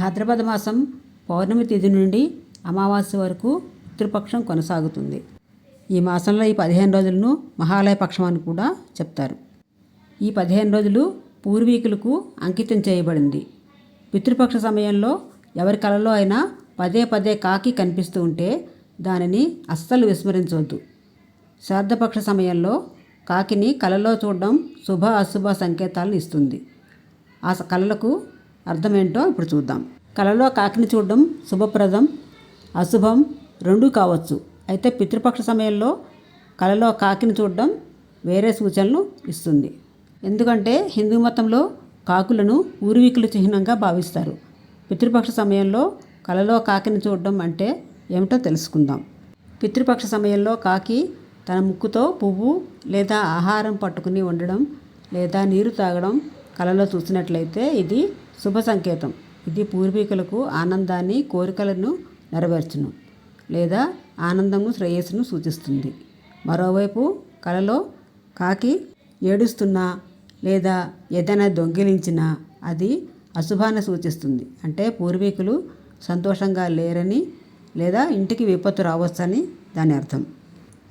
భాద్రపద మాసం పౌర్ణమి తిథి నుండి అమావాస్య వరకు పితృపక్షం కొనసాగుతుంది. ఈ మాసంలో ఈ పదిహేను రోజులను మహాలయ పక్షం అని కూడా చెప్తారు. ఈ పదిహేను రోజులు పూర్వీకులకు అంకితం చేయబడింది. పితృపక్ష సమయంలో ఎవరి కలలో అయినా పదే పదే కాకి కనిపిస్తూ ఉంటే దానిని అస్సలు విస్మరించవద్దు శ్రాద్ధపక్ష సమయంలో కాకిని కలలో చూడడం శుభ అశుభ సంకేతాలను ఇస్తుంది. ఆ స- కళలకు అర్థమేంటో ఇప్పుడు చూద్దాం. కలలో కాకిని చూడడం శుభప్రదం అశుభం రెండూ కావచ్చు. అయితే పితృపక్ష సమయంలో కలలో కాకిని చూడడం వేరే సూచనలు ఇస్తుంది. ఎందుకంటే హిందూ మతంలో కాకులను ఊర్వీకుల చిహ్నంగా భావిస్తారు. పితృపక్ష సమయంలో కలలో కాకిని చూడడం అంటే ఏమిటో తెలుసుకుందాం. పితృపక్ష సమయంలో కాకి తన ముక్కుతో పువ్వు లేదా ఆహారం పట్టుకుని ఉండడం లేదా నీరు తాగడం కలలో చూసినట్లయితే ఇది శుభ సంకేతం. ఇది పూర్వీకులకు ఆనందాన్ని కోరికలను నెరవేర్చును లేదా ఆనందము శ్రేయస్సును సూచిస్తుంది. మరోవైపు కలలో కాకి ఏడుస్తున్నా లేదా ఏదైనా దొంగిలించినా అది అశుభాన్ని సూచిస్తుంది. అంటే పూర్వీకులు సంతోషంగా లేరని లేదా ఇంటికి విపత్తు రావచ్చని దాని అర్థం.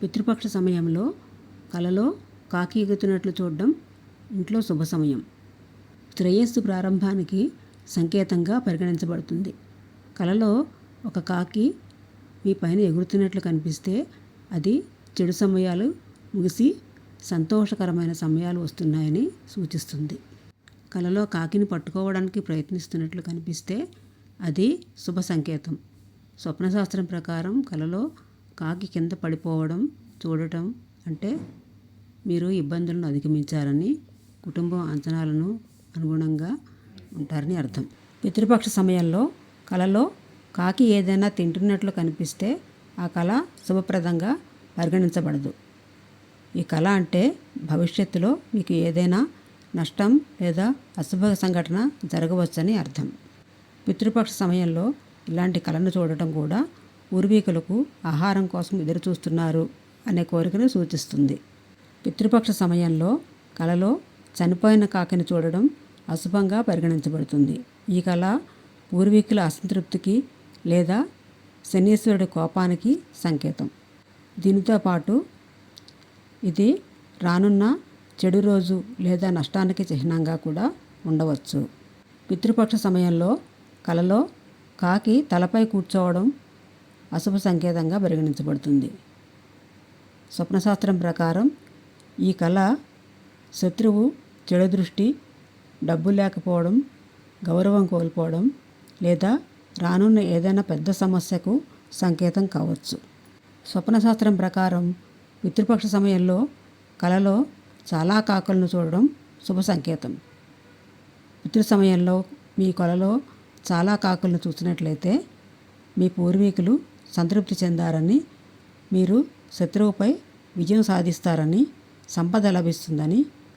పితృపక్ష సమయంలో కలలో కాకి ఎగుతున్నట్లు చూడడం ఇంట్లో శుభ సమయం. శ్రేయస్సు ప్రారంభానికి సంకేతంగా పరిగణించబడుతుంది. కలలో ఒక కాకి మీ పైన ఎగురుతున్నట్లు కనిపిస్తే అది చెడు సమయాలు ముగిసి సంతోషకరమైన సమయాలు వస్తున్నాయని సూచిస్తుంది. కలలో కాకిని పట్టుకోవడానికి ప్రయత్నిస్తున్నట్లు కనిపిస్తే అది శుభ సంకేతం. స్వప్నశాస్త్రం ప్రకారం కలలో కాకి కింద పడిపోవడం చూడటం అంటే మీరు ఇబ్బందులను అధిగమించారని కుటుంబం అంచనాలను అనుగుణంగా ఉంటారని అర్థం. పితృపక్ష సమయంలో కలలో కాకి ఏదైనా తింటున్నట్లు కనిపిస్తే ఆ కళ శుభప్రదంగా పరిగణించబడదు. ఈ కళ అంటే భవిష్యత్తులో మీకు ఏదైనా నష్టం లేదా అశుభ సంఘటన జరగవచ్చని అర్థం. పితృపక్ష సమయంలో ఇలాంటి కళను చూడటం కూడా పూర్వీకులకు ఆహారం కోసం ఎదురు చూస్తున్నారు అనే కోరికను సూచిస్తుంది. పితృపక్ష సమయంలో కలలో చనిపోయిన కాకిని చూడడం అశుభంగా పరిగణించబడుతుంది. ఈ కళ పూర్వీకుల అసంతృప్తికి లేదా శనీశ్వరుడి కోపానికి సంకేతం. దీనితో పాటు ఇది రానున్న చెడు రోజు లేదా నష్టానికి చిహ్నంగా కూడా ఉండవచ్చు. పితృపక్ష సమయంలో కలలో కాకి తలపై కూర్చోవడం అశుభ సంకేతంగా పరిగణించబడుతుంది. స్వప్నశాస్త్రం ప్రకారం ఈ కళ శత్రువు చెడు దృష్టి డబ్బు లేకపోవడం గౌరవం కోల్పోవడం లేదా రానున్న ఏదైనా పెద్ద సమస్యకు సంకేతం కావచ్చు. స్వప్నశాస్త్రం ప్రకారం పితృపక్ష సమయంలో కలలో చాలా కాకులను చూడడం శుభ సంకేతం. పితృ సమయంలో మీ కొలలో చాలా కాకులను చూసినట్లయితే మీ పూర్వీకులు సంతృప్తి చెందారని మీరు శత్రువుపై విజయం సాధిస్తారని సంపద లభిస్తుందని